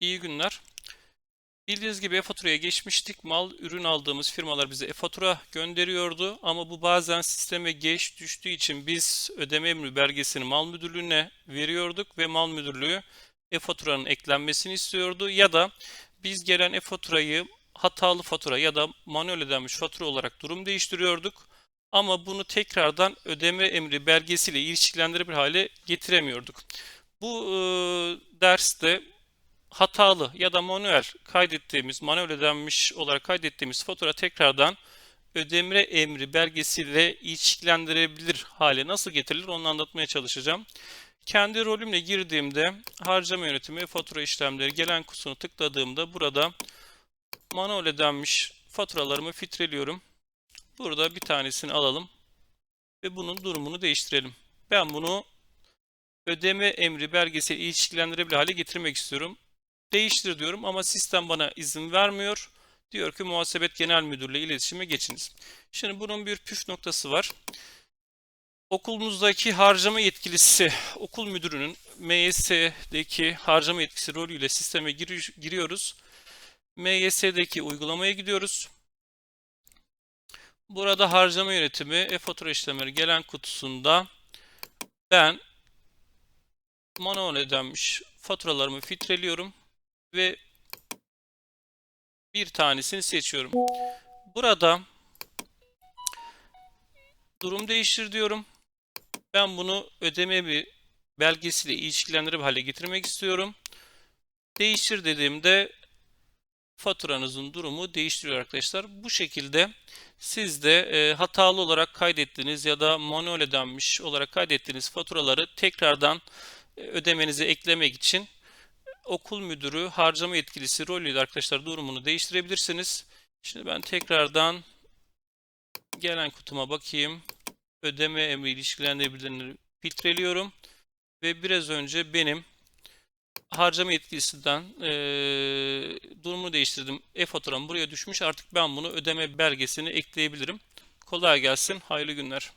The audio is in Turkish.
İyi günler. Bildiğiniz gibi e-faturaya geçmiştik. Mal, ürün aldığımız firmalar bize e-fatura gönderiyordu. Ama bu bazen sisteme geç düştüğü için biz ödeme emri belgesini mal müdürlüğüne veriyorduk ve mal müdürlüğü e-faturanın eklenmesini istiyordu. Ya da biz gelen e-faturayı hatalı fatura ya da manuel ödenmiş fatura olarak durum değiştiriyorduk. Ama bunu tekrardan ödeme emri belgesiyle ilişkilendirebilir hale getiremiyorduk. Bu e, derste hatalı ya da manuel kaydettiğimiz, manuel ödenmiş olarak kaydettiğimiz fatura tekrardan ödeme emri belgesiyle ilişkilendirebilir hale nasıl getirilir onu anlatmaya çalışacağım. Kendi rolümle girdiğimde harcama yönetimi, fatura işlemleri gelen kutusunu tıkladığımda burada manuel ödenmiş faturalarımı filtreliyorum. Burada bir tanesini alalım ve bunun durumunu değiştirelim. Ben bunu ödeme emri belgesiyle ilişkilendirebilir hale getirmek istiyorum. Değiştir diyorum ama sistem bana izin vermiyor. Diyor ki muhasebet genel müdürle iletişime geçiniz. Şimdi bunun bir püf noktası var. Okulunuzdaki harcama yetkilisi, okul müdürünün MYS'deki harcama yetkisi rolüyle sisteme giri- giriyoruz. MYS'deki uygulamaya gidiyoruz. Burada harcama yönetimi, e-fatura işlemleri gelen kutusunda ben manuel ödenmiş faturalarımı filtreliyorum ve bir tanesini seçiyorum. Burada durum değiştir diyorum. Ben bunu ödeme bir belgesiyle ilişkilendirip hale getirmek istiyorum. Değiştir dediğimde faturanızın durumu değiştiriyor arkadaşlar. Bu şekilde siz de e, hatalı olarak kaydettiğiniz ya da manuel ödenmiş olarak kaydettiğiniz faturaları tekrardan e, ödemenize eklemek için okul müdürü harcama yetkilisi rolüyle arkadaşlar durumunu değiştirebilirsiniz. Şimdi ben tekrardan gelen kutuma bakayım. Ödeme emri ilişkilendirebilirleri filtreliyorum. Ve biraz önce benim harcama yetkilisinden eee durumu değiştirdim. E-faturam buraya düşmüş. Artık ben bunu ödeme belgesini ekleyebilirim. Kolay gelsin. Hayırlı günler.